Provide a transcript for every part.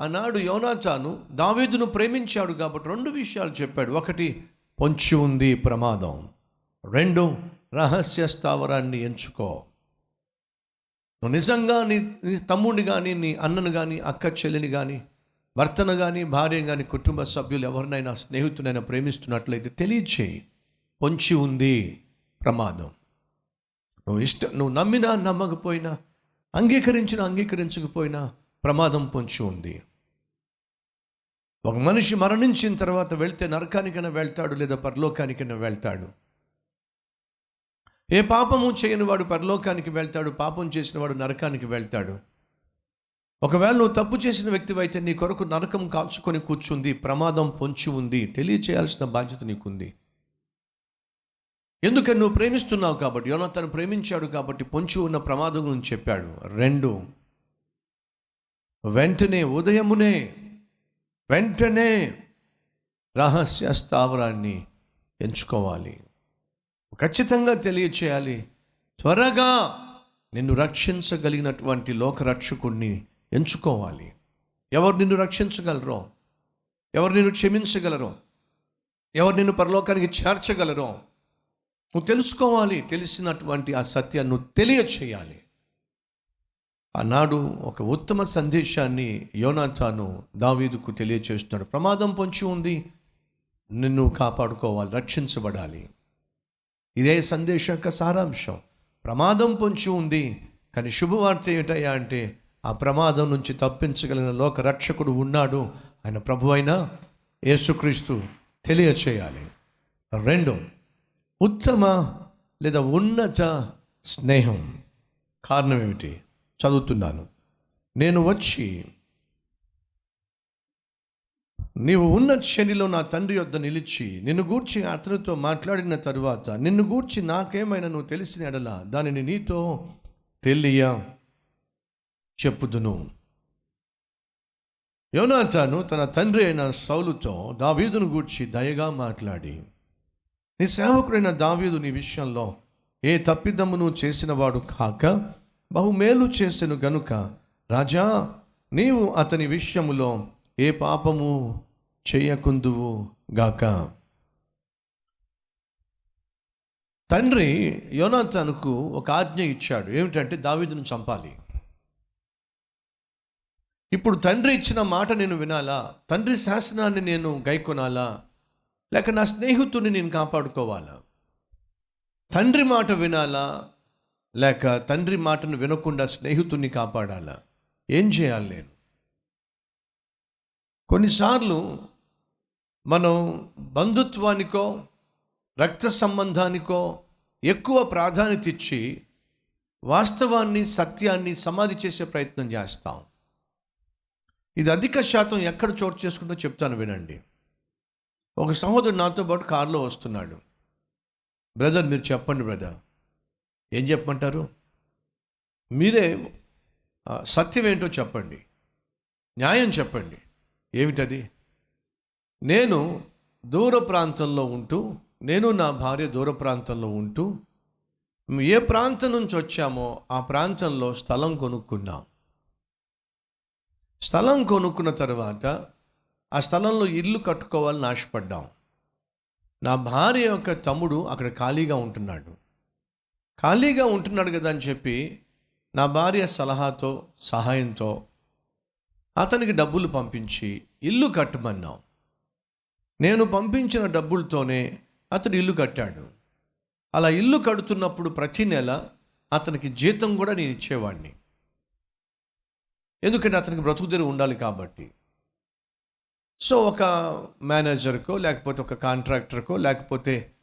ఆనాడు యోనాచాను దావీదును ప్రేమించాడు కాబట్టి రెండు విషయాలు చెప్పాడు. ఒకటి పొంచి ఉంది ప్రమాదం. రెండు రహస్య స్థావరాన్ని ఎంచుకో. నువ్వు నిజంగా నీ నీ తమ్ముడిని కానీ నీ అన్నను కానీ అక్క చెల్లిని కానీ భర్తను కానీ భార్య కానీ కుటుంబ సభ్యులు ఎవరినైనా స్నేహితునైనా ప్రేమిస్తున్నట్లయితే తెలియచేయి. పొంచి ఉంది ప్రమాదం. నువ్వు ఇష్టం నువ్వు నమ్మినా నమ్మకపోయినా అంగీకరించినా అంగీకరించకపోయినా ప్రమాదం పొంచి ఉంది. ఒక మనిషి మరణించిన తర్వాత వెళ్తే నరకానికైనా వెళ్తాడు లేదా పరలోకానికైనా వెళ్తాడు. ఏ పాపము చేయని వాడు పరలోకానికి వెళ్తాడు పాపం చేసిన వాడు నరకానికి వెళ్తాడు. ఒకవేళ నువ్వు తప్పు చేసిన వ్యక్తివైతే నీ కొరకు నరకం కాల్చుకొని కూర్చుంది ప్రమాదం పొంచి ఉంది తెలియచేయాల్సిన బాధ్యత నీకుంది. ఎందుకని నువ్వు ప్రేమిస్తున్నావు కాబట్టి యోనతను ప్రేమించాడు కాబట్టి పొంచి ఉన్న ప్రమాదం గురించి చెప్పాడు. రెండు వెంటనే ఉదయమునే వెంటనే రహస్య స్థావరాన్ని ఎంచుకోవాలి. ఖచ్చితంగా తెలియచేయాలి. త్వరగా నిన్ను రక్షించగలిగినటువంటి లోకరక్షకుణ్ణి ఎంచుకోవాలి. ఎవరు నిన్ను రక్షించగలరో? ఎవరు నిన్ను క్షమించగలరో? ఎవరు నిన్ను పరలోకానికి చేర్చగలరో? నువ్వు తెలుసుకోవాలి తెలిసినటువంటి ఆ సత్యాన్ని నువ్వు తెలియచేయాలి. ఆనాడు ఒక ఉత్తమ సందేశాన్ని యోనాథాను దావీదుకు తెలియచేస్తున్నాడు. ప్రమాదం పొంచి ఉంది. నిన్ను కాపాడుకోవాలి రక్షించబడాలి. ఇదే సందేశం యొక్క సారాంశం. ప్రమాదం పొంచి ఉంది. కానీ శుభవార్త ఏమిటయ్యా అంటే ఆ ప్రమాదం నుంచి తప్పించగలిగిన లోక రక్షకుడు ఉన్నాడు. ఆయన ప్రభు అయిన యేసుక్రీస్తు తెలియచేయాలి. రెండు ఉత్తమ లేదా ఉన్నత స్నేహం. కారణం ఏమిటి? చదువుతున్నాను. నేను వచ్చి నీవు ఉన్న శనిలో నా తండ్రి యొద్ద నిలిచి నిన్ను గూర్చి అతనితో మాట్లాడిన తరువాత నిన్ను గూర్చి నాకేమైనా నువ్వు తెలిసిన ఎడల దానిని నీతో తెలియ చెప్పుదును. యోనాతాను తన తండ్రి అయిన సౌలుతో దావీదును గూర్చి దయగా మాట్లాడి నీ సేవకుడైన దావీదు నీ విషయంలో ఏ తప్పిదమ్మును చేసినవాడు కాక బహుమేలు చేసెను గనుక రాజా నీవు అతని విషయములో ఏ పాపము చేయకుందువు గాక. తండ్రి యోనాథానుకు ఒక ఆజ్ఞ ఇచ్చాడు. ఏమిటంటే దావీదును చంపాలి. ఇప్పుడు తండ్రి ఇచ్చిన మాట నేను వినాలా? తండ్రి శాసనాన్ని నేను గైకొనాలా? లేక నా స్నేహితుడిని నేను కాపాడుకోవాలా? తండ్రి మాట వినాలా? లేక తండ్రి మాటను వినకుండా స్నేహితుడిని కాపాడాలా? ఏం చేయాలి నేను? కొన్నిసార్లు మనం బంధుత్వానికో రక్త సంబంధానికో ఎక్కువ ప్రాధాన్యత ఇచ్చి వాస్తవాన్ని సత్యాన్ని సమాధి చేసే ప్రయత్నం చేస్తాం. ఇది అధిక శాతం ఎక్కడ చోటు చేసుకుంటో చెప్తాను వినండి. ఒక సహోదరుడు నాతో పాటు కారులో వస్తున్నాడు. బ్రదర్ మీరు చెప్పండి బ్రదర్. ఏం చెప్పమంటారు? మీరే సత్యం ఏంటో చెప్పండి. న్యాయం చెప్పండి. ఏమిటది? నేను దూర ప్రాంతంలో ఉంటూ నేను నా భార్య దూర ప్రాంతంలో ఉంటూ ఏ ప్రాంతం నుంచి వచ్చామో ఆ ప్రాంతంలో స్థలం కొనుక్కున్నాం. స్థలం కొనుక్కున్న తర్వాత ఆ స్థలంలో ఇల్లు కట్టుకోవాలని ఆశపడ్డాం. నా భార్య యొక్క తమ్ముడు అక్కడ ఖాళీగా ఉంటున్నాడు. ఖాళీగా ఉంటున్నాడు కదా అని చెప్పి నా భార్య సలహాతో సహాయంతో అతనికి డబ్బులు పంపించి ఇల్లు కట్టమన్నాం. నేను పంపించిన డబ్బులతోనే అతడు ఇల్లు కట్టాడు. అలా ఇల్లు కడుతున్నప్పుడు ప్రతి నెల అతనికి జీతం కూడా నేను ఇచ్చేవాడిని ఎందుకంటే అతనికి బ్రతుకుదెరు ఉండాలి కాబట్టి. సో ఒక మేనేజర్కో లేకపోతే ఒక కాంట్రాక్టర్కో లేకపోతే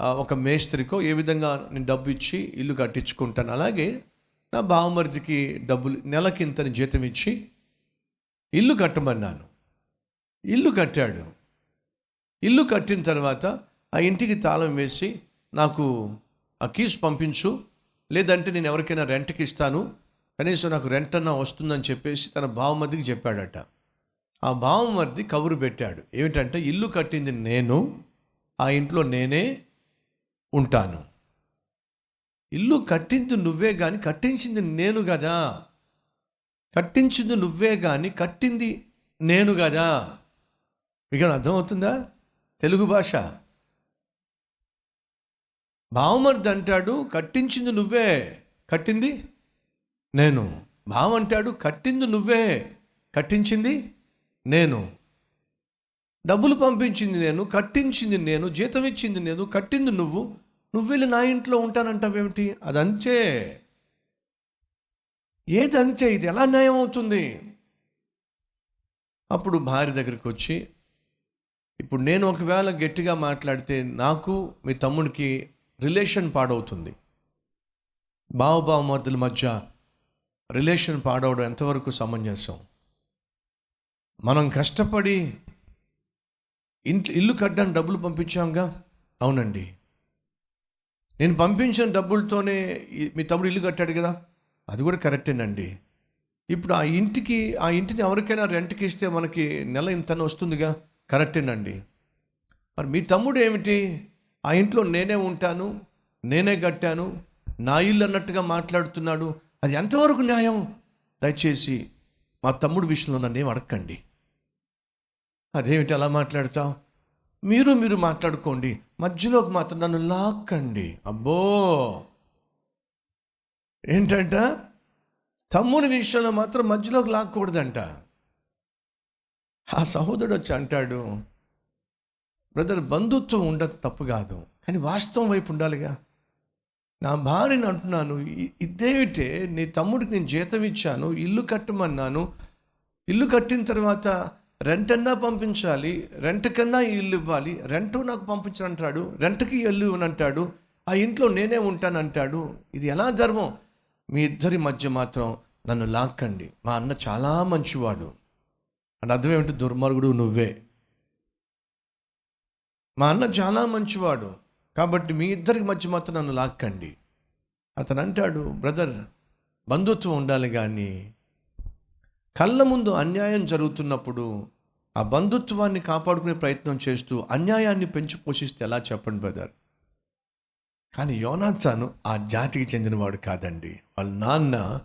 ఒక మేస్త్రికో ఏ విధంగా నేను డబ్బు ఇచ్చి ఇల్లు కట్టించుకుంటాను. అలాగే నా బావమరిదికి డబ్బులు నెలకింతని జీతం ఇచ్చి ఇల్లు కట్టమన్నాను. ఇల్లు కట్టాడు. ఇల్లు కట్టిన తర్వాత ఆ ఇంటికి తాళం వేసి నాకు ఆ కీస్ పంపించు లేదంటే నేను ఎవరికైనా రెంట్కి ఇస్తాను కనీసం నాకు రెంట్ అన్నా వస్తుందని చెప్పేసి తన బావమరిదికి చెప్పాడట. ఆ బావమరిది కబురు పెట్టాడు. ఏమిటంటే ఇల్లు కట్టింది నేను ఆ ఇంట్లో నేనే ఉంటాను. ఇల్లు కట్టింది నువ్వే కానీ కట్టించింది నేను కదా కట్టించింది నువ్వే కానీ కట్టింది నేను కదా ఇక్కడ అర్థమవుతుందా? తెలుగు భాష. భావమర్ది అంటాడు కట్టించింది నువ్వే. కట్టింది? నేను. బావ అంటాడు కట్టింది నువ్వే. కట్టించింది నేను. డబ్బులు పంపించింది నేను. కట్టించింది నేను. జీతం ఇచ్చింది నేను. కట్టింది నువ్వు. నువ్వు వెళ్ళి నా ఇంట్లో ఉంటానంటావేమిటి? అంచే ఏది అంచే ఇది ఎలా న్యాయం అవుతుంది? అప్పుడు భార్య దగ్గరికి వచ్చి ఇప్పుడు నేను ఒకవేళ గట్టిగా మాట్లాడితే నాకు మీ తమ్ముడికి రిలేషన్ పాడవుతుంది. బావబావమర్దుల మధ్య రిలేషన్ పాడవడం ఎంతవరకు సమంజసం? మనం కష్టపడి ఇంట్లో ఇల్లు కట్టడానికి డబ్బులు పంపించాంగా? అవునండి. నేను పంపించిన డబ్బులతోనే మీ తమ్ముడు ఇల్లు కట్టాడు కదా. అది కూడా కరెక్టేనండి. ఇప్పుడు ఆ ఇంటికి ఆ ఇంటిని ఎవరికైనా రెంట్కి ఇస్తే మనకి నెల ఇంతన వస్తుందిగా. కరెక్టేనండి. మరి మీ తమ్ముడు ఏమిటి? ఆ ఇంట్లో నేనే ఉంటాను నేనే కట్టాను నా ఇల్లు అన్నట్టుగా మాట్లాడుతున్నాడు. అది ఎంతవరకు న్యాయం? దయచేసి మా తమ్ముడు విషయంలో నన్ను ఏం అడగండి అదేమిటి అలా మాట్లాడతావు? మీరు మీరు మాట్లాడుకోండి. మధ్యలోకి మాత్రం నన్ను లాక్కండి. అబ్బో! ఏంటంట? తమ్ముని విషయంలో మాత్రం మధ్యలోకి లాక్కూడదంట. ఆ సహోదరుడు వచ్చి అంటాడు బ్రదర్ బంధుత్వం ఉండదు తప్పు కాదు. కానీ వాస్తవం వైపు ఉండాలిగా. నా భార్యని అంటున్నాను ఇదేమిటే? నీ తమ్ముడికి నేను జీతం ఇచ్చాను ఇల్లు కట్టమన్నాను. ఇల్లు కట్టిన తర్వాత రెంట్ అన్నా పంపించాలి రెంట్ కన్నా ఇల్లు ఇవ్వాలి రెంట్ నాకు పంపించనంటాడు రెంట్కి ఇల్లు ఇవ్వనంటాడు ఆ ఇంట్లో నేనే ఉంటానంటాడు. ఇది ఎలా ధర్మం? మీ ఇద్దరి మధ్య మాత్రం నన్ను లాక్కండి. మా అన్న చాలా మంచివాడు. అని అర్థం ఏమిటి? దుర్మార్గుడు నువ్వే. మా అన్న చాలా మంచివాడు. కాబట్టి మీ ఇద్దరికి మధ్య మాత్రం నన్ను లాక్కండి. అతను అంటాడు బ్రదర్ బంధుత్వం ఉండాలి కానీ కళ్ళ ముందు అన్యాయం జరుగుతున్నప్పుడు ఆ బంధుత్వాన్ని కాపాడుకునే ప్రయత్నం చేస్తూ అన్యాయాన్ని పెంచి పోషిస్తే ఎలా చెప్పండి బ్రదర్ కానీ యోనాథాను ఆ జాతికి చెందినవాడు కాదండి. వాళ్ళ నాన్న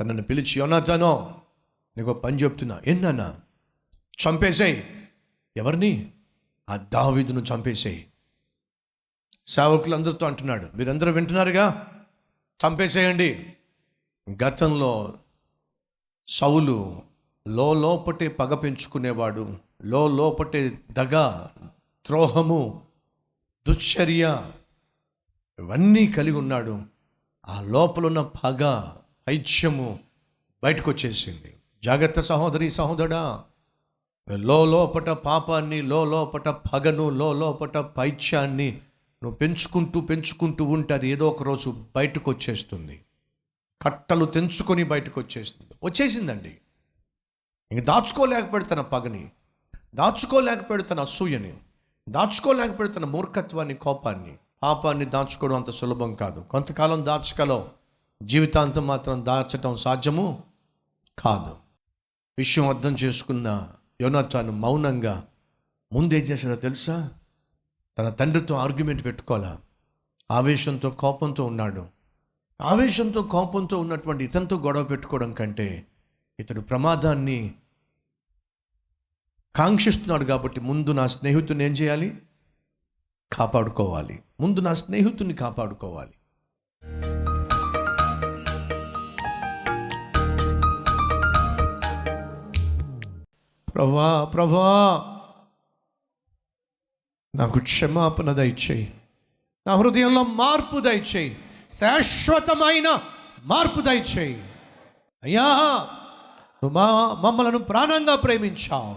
తనను పిలిచి యోనాథానో నీకు పని చెప్తున్నా. ఎన్నానా చంపేసేయ్. ఎవరిని? ఆ దావీదును చంపేసేయ్. సేవకులందరితో అంటున్నాడు మీరందరూ వింటున్నారుగా? చంపేసేయండి. గతంలో సౌలు లో లోపటే పగ పెంచుకునేవాడు. లో లోపటే దగ ద్రోహము దుశ్చర్య ఇవన్నీ కలిగి ఉన్నాడు. ఆ లోపల ఉన్న పగ ఐచ్యము బయటకు వచ్చేసింది జాగ్రత్త సహోదరి సహోదరా లో లోపట పాపాన్ని లో లోపట పగను లో లోపట పైత్యాన్ని నువ్వు పెంచుకుంటూ పెంచుకుంటూ ఉంటే అది ఏదో ఒక రోజు బయటకు వచ్చేస్తుంది కట్టలు తెంచుకొని బయటకు వచ్చేసింది. వచ్చేసిందండి. ఇంక దాచుకోలేకపోతే పగని దాచుకోలేకపోతే అసూయని దాచుకోలేకపోతే మూర్ఖత్వాన్ని కోపాన్ని పాపాన్ని దాచుకోవడం అంత సులభం కాదు. కొంతకాలం దాచగలం. జీవితాంతం మాత్రం దాచటం సాధ్యము కాదు. విషయం అర్థం చేసుకున్న యోనాథాను మౌనంగా ముందేం చేశాడో తెలుసా? తన తండ్రితో ఆర్గ్యుమెంట్ పెట్టుకోవాలా? ఆవేశంతో కోపంతో ఉన్నాడు. ఆవేశంతో కోపంతో ఉన్నటువంటి ఇతనితో గొడవ పెట్టుకోవడం కంటే ఇతడు ప్రమాదాన్ని కాంక్షిస్తున్నాడు కాబట్టి ముందు నా స్నేహితుని ఏం చేయాలి? కాపాడుకోవాలి. ముందు నా స్నేహితుని కాపాడుకోవాలి. ప్రభా ప్రభా! నాకు క్షమాపణ దయచేయి. నా హృదయంలో మార్పు దయచేయి. శాశ్వతమైన మార్పు దయచేయి. అయ్యా నువ్వు మా మమ్మలను ప్రాణంగా ప్రేమించావు.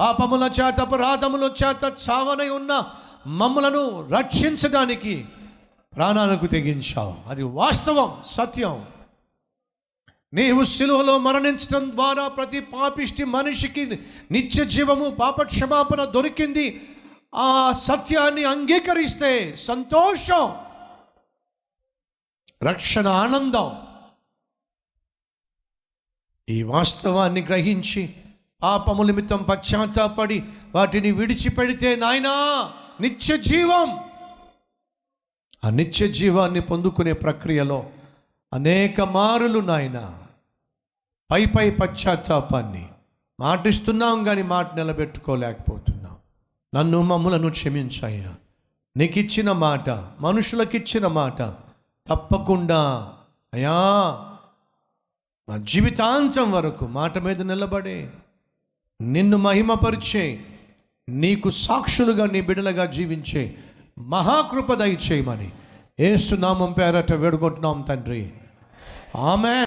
పాపముల చేత అపరాధముల చేత చావనై ఉన్న మమ్మలను రక్షించడానికి ప్రాణాలకు తెగించావు. అది వాస్తవం సత్యం. నీవు సిలువలో మరణించడం ద్వారా ప్రతి పాపిష్టి మనిషికి నిత్య జీవము పాపక్షమాపణ దొరికింది. ఆ సత్యాన్ని అంగీకరిస్తే సంతోషం. రక్షణ ఆనందం ఈ వాస్తవాన్ని గ్రహించి పాపము నిమిత్తం పశ్చాత్తాపడి వాటిని విడిచిపెడితే నాయనా నిత్య జీవం. ఆ నిత్య జీవాన్ని పొందుకునే ప్రక్రియలో అనేక మారులు నాయన. పై పై పశ్చాత్తాపాన్ని మాటిస్తున్నాం కానీ మాట నిలబెట్టుకోలేకపోతున్నాం. నన్ను మమ్ములను క్షమించాయ నీకిచ్చిన మాట మనుషులకిచ్చిన మాట తప్పకుండా. అయా నా జీవితాంతం వరకు మాట మీద నిలబడే నిన్ను మహిమపరిచే నీకు సాక్షులుగా నీ బిడలగా జీవించే మహాకృప దయచేయమని ఏసునామం పేరట వేడుకుంటున్నాం తండ్రి. ఆమె